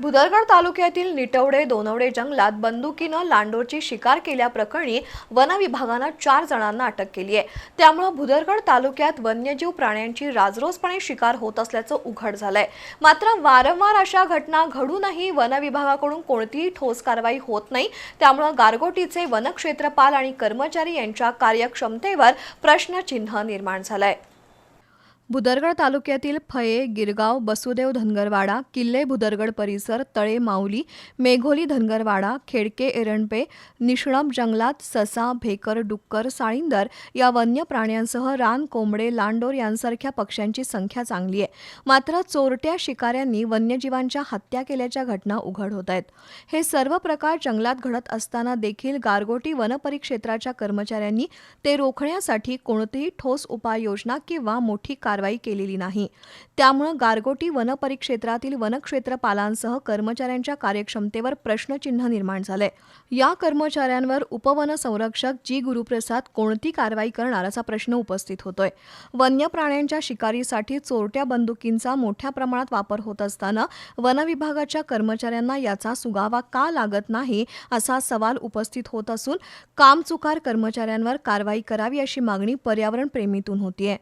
भुदरगड तालुक्यातील निटवडे दोनवडे जंगलात बंदुकीनं लांडोरची शिकार केल्याप्रकरणी वन विभागानं चार जणांना अटक केली आहे. त्यामुळं भुदरगड तालुक्यात वन्यजीव प्राण्यांची राजरोसपणे शिकार होत असल्याचं उघड झालंय. मात्र वारंवार अशा घटना घडूनही वन विभागाकडून कोणतीही ठोस कारवाई होत नाही. त्यामुळं गारगोटीचे वनक्षेत्रपाल आणि कर्मचारी यांच्या कार्यक्षमतेवर प्रश्नचिन्ह निर्माण झालंय. भुदरगड तालुक्यातील फये गिरगाव बसुदेव धनगरवाडा किल्ले भुदरगड परिसर तळे माऊली मेघोली धनगरवाडा खेडके एरणपे निष्णप जंगलात ससा भेकर डुक्कर साळींदर या वन्य प्राण्यांसह रान कोंबडे लांडोर यांसारख्या पक्ष्यांची संख्या चांगली आहे. मात्र चोरट्या शिकाऱ्यांनी वन्यजीवांच्या हत्या केल्याच्या घटना उघड होत आहेत. हे सर्व प्रकार जंगलात घडत असताना देखील गारगोटी वनपरिक्षेत्राच्या कर्मचाऱ्यांनी ते रोखण्यासाठी कोणतीही ठोस उपाययोजना किंवा मोठी कार कारवाई केलेली नाही. त्यामुळं गारगोटी वनपरिक्षेत्रातील वनक्षेत्रपालांसह कर्मचाऱ्यांच्या कार्यक्षमतेवर प्रश्नचिन्ह निर्माण झाले या कर्मचाऱ्यांवर उपवन संरक्षक जी. गुरुप्रसाद कोणती कारवाई करणार असा प्रश्न उपस्थित होतोय. वन्य प्राण्यांच्या शिकारीसाठी चोरट्या बंदुकींचा मोठ्या प्रमाणात वापर होत असताना वनविभागाच्या कर्मचाऱ्यांना याचा सुगावा का लागत नाही असा सवाल उपस्थित होत असून कामचुकार कर्मचाऱ्यांवर कारवाई करावी अशी मागणी पर्यावरण प्रेमीतून होतीये.